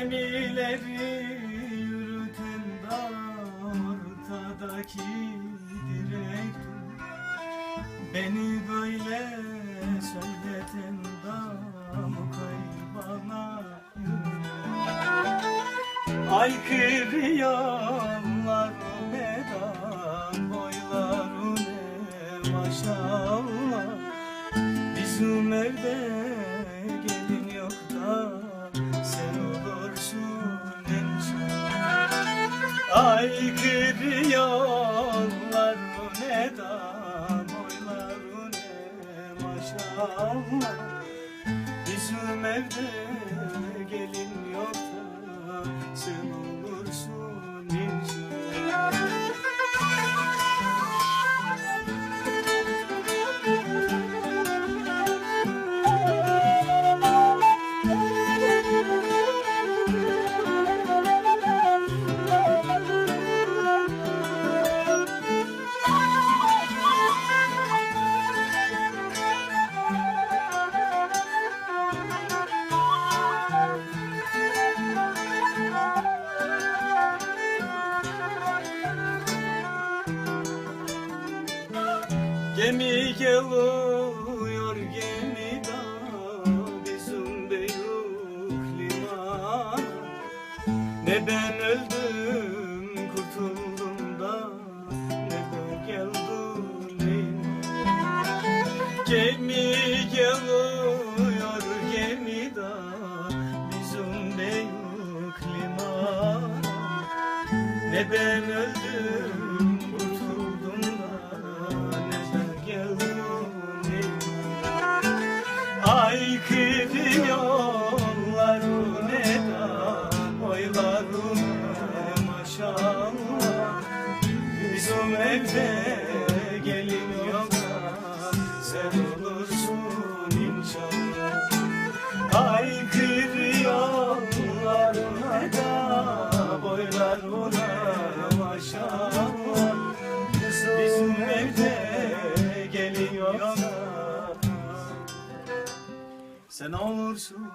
gemileri yürüten da ortadaki direk Beni böyle söyleten da mukaybana Ay kırıyanlar neden boylarını ne maşallah Bizim evde gelin yok da inşallah Aykırı yollar ne ne maşallah. Bizim evde gelin yok da sen Gemi geliyor gemi da bizim Beyruk liman. Ne ben öldüm kurtuldum da ne de geldin Gemi geliyor gemi da bizim Beyruk liman. Ne ben öldüm gelin yok sen olursun inşallah. Aykırı yollar ne da boylar maşallah Bizim evde gelin yok sen olursun